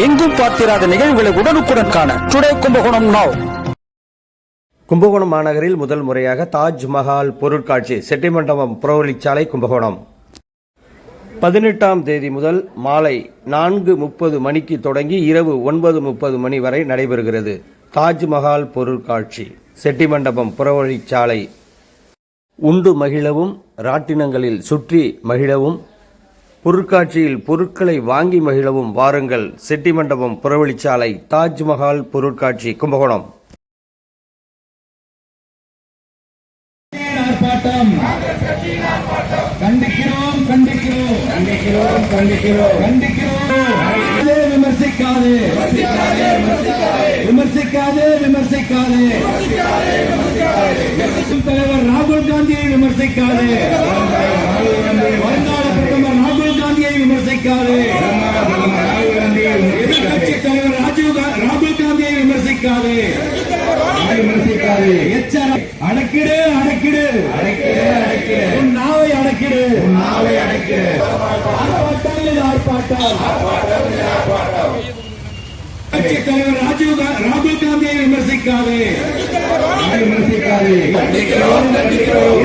எங்கும் பார்த்திராத நிகழ்வுகளை உடனுக்குடன் காண டுடே கும்பகோணம் நாவ் கும்பகோணம் மாநகரில் முதல் முறையாக தாஜ்மஹால் பொருட்காட்சி செட்டிமண்டபம் புறவழிச்சாலை கும்பகோணம். பதினெட்டாம் தேதி முதல் மாலை நான்கு முப்பது மணிக்கு தொடங்கி இரவு ஒன்பது முப்பது மணி வரை நடைபெறுகிறது தாஜ்மஹால் பொருட்காட்சி செட்டிமண்டபம் புறவழிச்சாலை. உண்டு மகிழவும் ராட்டினங்களில் சுற்றி மகிழவும் பொருட்காட்சியில் பொருட்களை வாங்கி மகிழவும் வாருங்கள். செட்டிமண்டபம் புறவழிச்சாலை தாஜ்மஹால் பொருட்காட்சி கும்பகோணம். ஆர்ப்பாட்டம். கண்டிக்கிறோம் கண்டிக்கிறோம். கண்டிக்கிறோம் கண்டிக்கிறோம். கண்டிக்கிறோம். விமர்சிக்காதே விமர்சிக்காதே. விமர்சிக்காதே தலைவர் ராகுல் காந்தியை விமர்சிக்காதே. விமர்சிக்காதே விமர்சிக்காதே எச்சர அடக்கிடு அடக்கிடு. அடக்கிடு அடக்கிடு. உன் நாவை அடக்கிடு. உன் நாவை அடக்கிடு. ஆர்ப்பாட்டம். இது ஆர்ப்பாட்டம். தலைவர் ராஜீவ் ராகுல் காந்தியை விமர்சிக்காதே. விமர்சிக்காதே.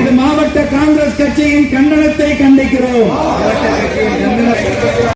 இது மாவட்ட காங்கிரஸ் கட்சியின் கண்டனத்தை கண்டிக்கிறோம்.